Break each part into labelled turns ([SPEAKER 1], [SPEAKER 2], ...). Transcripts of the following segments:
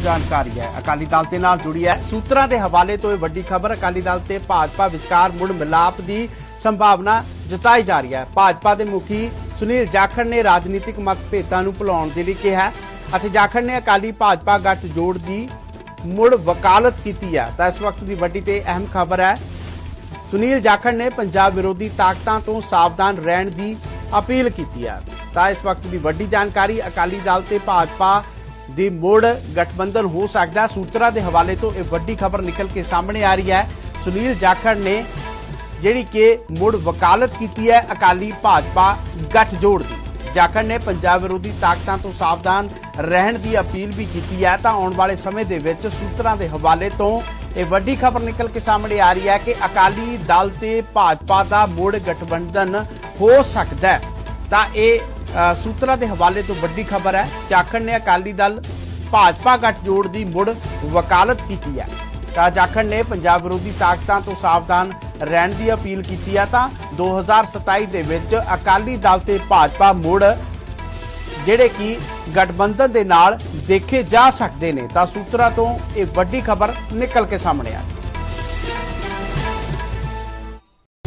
[SPEAKER 1] ਜਾਣਕਾਰੀ ਹੈ। ਅਕਾਲੀ ਦਲ ਦੇ ਨਾਲ ਜੁੜੀ ਹੈ। ਸੂਤਰਾਂ ਦੇ ਹਵਾਲੇ ਤੋਂ ਇਹ ਵੱਡੀ ਖਬਰ, ਅਕਾਲੀ ਦਲ ਤੇ ਭਾਜਪਾ ਵਿਚਕਾਰ ਮੁੜ ਮਿਲਾਪ ਦੀ ਸੰਭਾਵਨਾ ਜਤਾਈ ਜਾ ਰਹੀ ਹੈ। ਭਾਜਪਾ ਦੇ ਮੁਖੀ ਸੁਨੀਲ ਜਾਖੜ ਨੇ ਰਾਜਨੀਤਿਕ ਮਤਭੇਦਾਂ ਨੂੰ ਭੁਲਾਉਣ ਦੇ ਲਈ ਕਿਹਾ ਅਤੇ ਜਾਖੜ ਨੇ ਅਕਾਲੀ ਭਾਜਪਾ ਗੱਠ ਜੋੜ ਦੀ ਮੁੜ ਵਕਾਲਤ ਕੀਤੀ ਹੈ। ਤਾਂ ਇਸ ਵਕਤ ਦੀ ਵੱਡੀ ਤੇ ਅਹਿਮ ਖਬਰ ਹੈ, ਸੁਨੀਲ ਜਾਖੜ ਨੇ ਪੰਜਾਬ ਵਿਰੋਧੀ ਤਾਕਤਾਂ ਤੋਂ ਸਾਵਧਾਨ ਰਹਿਣ ਦੀ ਅਪੀਲ ਕੀਤੀ ਹੈ। ਤਾਂ ਇਸ ਵਕਤ ਦੀ ਵੱਡੀ ਜਾਣਕਾਰੀ, ਅਕਾਲੀ ਦਲ ਤੇ ਭਾਜਪਾ ਦੀ ਮੋੜ ਗਠਬੰਧਨ ਹੋ ਸਕਦਾ। ਸੂਤਰਾਂ ਦੇ ਹਵਾਲੇ ਤੋਂ ਇਹ ਵੱਡੀ ਖਬਰ ਨਿਕਲ ਕੇ ਸਾਹਮਣੇ ਆ ਰਹੀ ਹੈ। ਸੁਨੀਲ ਜਾਖੜ ਨੇ ਜਿਹੜੀ ਕਿ ਮੁੜ ਵਕਾਲਤ ਕੀਤੀ ਹੈ, ਅਕਾਲੀ ਭਾਜਪਾ ਗੱਠਜੋੜ ਦੀ। ਜਾਖੜ ਨੇ ਪੰਜਾਬ ਵਿਰੋਧੀ ਤਾਕਤਾਂ ਤੋਂ ਸਾਵਧਾਨ ਰਹਿਣ ਦੀ ਅਪੀਲ ਵੀ ਕੀਤੀ ਹੈ। ਤਾਂ ਆਉਣ ਵਾਲੇ ਸਮੇਂ ਦੇ ਵਿੱਚ ਸੂਤਰਾਂ ਦੇ ਹਵਾਲੇ ਤੋਂ ਇਹ ਵੱਡੀ ਖਬਰ ਨਿਕਲ ਕੇ ਸਾਹਮਣੇ ਆ ਰਹੀ ਹੈ ਕਿ ਅਕਾਲੀ ਦਲ ਤੇ ਭਾਜਪਾ ਦਾ ਮੁੜ ਗਠਬੰਧਨ ਹੋ ਸਕਦਾ ਹੈ। ਤਾਂ ਇਹ ਸੂਤਰਾਂ ਦੇ ਹਵਾਲੇ ਤੋਂ ਵੱਡੀ ਖਬਰ ਹੈ ਜਾਖੜ ਨੇ ਅਕਾਲੀ ਦਲ ਭਾਜਪਾ ਗੱਠਜੋੜ ਦੀ ਮੁੜ ਵਕਾਲਤ ਕੀਤੀ ਹੈ। ਤਾਂ ਜਾਖੜ ਨੇ ਪੰਜਾਬ ਵਿਰੋਧੀ ਤਾਕਤਾਂ ਤੋਂ ਸਾਵਧਾਨ ਰਹਿਣ ਦੀ ਅਪੀਲ ਕੀਤੀ ਹੈ ਤਾਂ 2027 ਦੇ ਵਿੱਚ ਅਕਾਲੀ ਦਲ ਤੇ ਭਾਜਪਾ ਮੁੜ, ਜਿਹੜੇ ਕਿ ਗਠਬੰਧਨ ਦੇ ਨਾਲ ਦੇਖੇ ਜਾ ਸਕਦੇ ਨੇ। ਤਾਂ ਸੂਤਰਾਂ ਤੋਂ ਇਹ ਵੱਡੀ ਖਬਰ ਨਿਕਲ ਕੇ ਸਾਹਮਣੇ ਆ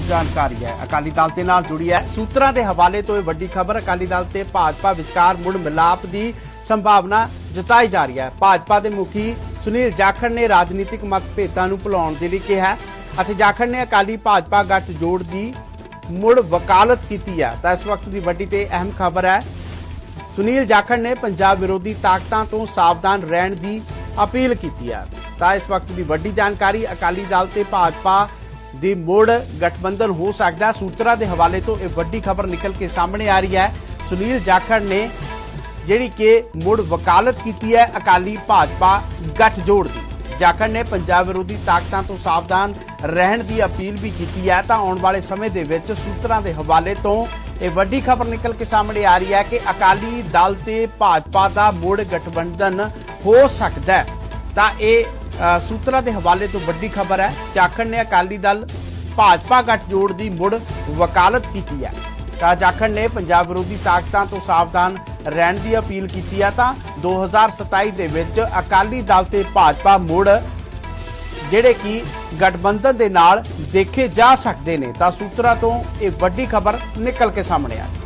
[SPEAKER 1] ਜਾਣਕਾਰੀ ਹੈ। ਅਕਾਲੀ ਦਲ ਦੇ ਨਾਲ ਜੁੜੀ ਹੈ। ਸੂਤਰਾਂ ਦੇ ਹਵਾਲੇ ਤੋਂ ਇਹ ਵੱਡੀ ਖਬਰ, ਅਕਾਲੀ ਦਲ ਤੇ ਭਾਜਪਾ ਵਿਚਕਾਰ ਮੁੜ ਮਿਲਾਪ ਦੀ ਸੰਭਾਵਨਾ ਜਤਾਈ ਜਾ ਰਹੀ ਹੈ। ਭਾਜਪਾ ਦੇ ਮੁਖੀ ਸੁਨੀਲ ਜਾਖੜ ਨੇ ਰਾਜਨੀਤਿਕ ਮਤਭੇਦਾਂ ਨੂੰ ਭੁਲਾਉਣ ਦੇ ਲਈ ਕਿਹਾ ਅਤੇ ਜਾਖੜ ਨੇ ਅਕਾਲੀ ਭਾਜਪਾ ਗੱਠ ਜੋੜ ਦੀ ਮੁੜ ਵਕਾਲਤ ਕੀਤੀ ਹੈ। ਤਾਂ ਇਸ ਵਕਤ ਦੀ ਵੱਡੀ ਤੇ ਅਹਿਮ ਖਬਰ ਹੈ, ਸੁਨੀਲ ਜਾਖੜ ਨੇ ਪੰਜਾਬ ਵਿਰੋਧੀ ਤਾਕਤਾਂ ਤੋਂ ਸਾਵਧਾਨ ਰਹਿਣ ਦੀ ਅਪੀਲ ਕੀਤੀ ਹੈ। ਤਾਂ ਇਸ ਵਕਤ ਦੀ ਵੱਡੀ ਜਾਣਕਾਰੀ, ਅਕਾਲੀ ਦਲ ਤੇ ਭਾਜਪਾ ਦੀ ਮੋੜ ਗਠਬੰਧਨ ਹੋ ਸਕਦਾ ਹੈ। ਸੂਤਰਾਂ ਦੇ ਹਵਾਲੇ ਤੋਂ ਇਹ ਵੱਡੀ ਖਬਰ ਨਿਕਲ ਕੇ ਸਾਹਮਣੇ ਆ ਰਹੀ ਹੈ। ਸੁਨੀਲ ਜਾਖੜ ਨੇ ਜਿਹੜੀ ਕਿ ਮੁੜ ਵਕਾਲਤ ਕੀਤੀ ਹੈ, ਅਕਾਲੀ ਭਾਜਪਾ ਗੱਠਜੋੜ ਦੀ। ਜਾਖੜ ਨੇ ਪੰਜਾਬ ਵਿਰੋਧੀ ਤਾਕਤਾਂ ਤੋਂ ਸਾਵਧਾਨ ਰਹਿਣ ਦੀ ਅਪੀਲ ਵੀ ਕੀਤੀ ਹੈ। ਤਾਂ ਆਉਣ ਵਾਲੇ ਸਮੇਂ ਦੇ ਵਿੱਚ ਸੂਤਰਾਂ ਦੇ ਹਵਾਲੇ ਤੋਂ ਇਹ ਵੱਡੀ ਖਬਰ ਨਿਕਲ ਕੇ ਸਾਹਮਣੇ ਆ ਰਹੀ ਹੈ ਕਿ ਅਕਾਲੀ ਦਲ ਤੇ ਭਾਜਪਾ ਦਾ ਮੁੜ ਗਠਬੰਧਨ ਹੋ ਸਕਦਾ ਹੈ। ਤਾਂ ਇਹ ਸੂਤਰਾਂ ਦੇ ਹਵਾਲੇ ਤੋਂ ਵੱਡੀ ਖਬਰ ਹੈ, ਜਾਖੜ ਨੇ ਅਕਾਲੀ ਦਲ ਭਾਜਪਾ ਗੱਠਜੋੜ ਦੀ ਮੁੜ ਵਕਾਲਤ ਕੀਤੀ ਹੈ। ਤਾਂ ਜਾਖੜ ਨੇ ਪੰਜਾਬ ਵਿਰੋਧੀ ਤਾਕਤਾਂ ਤੋਂ ਸਾਵਧਾਨ ਰਹਿਣ ਦੀ ਅਪੀਲ ਕੀਤੀ ਹੈ ਤਾਂ 2027 ਦੇ ਵਿੱਚ ਅਕਾਲੀ ਦਲ ਤੇ ਭਾਜਪਾ ਮੁੜ, ਜਿਹੜੇ ਕਿ ਗਠਬੰਧਨ ਦੇ ਨਾਲ ਦੇਖੇ ਜਾ ਸਕਦੇ ਨੇ। ਤਾਂ ਸੂਤਰਾਂ ਤੋਂ ਇਹ ਵੱਡੀ ਖਬਰ ਨਿਕਲ ਕੇ ਸਾਹਮਣੇ ਆ ਰਹੀ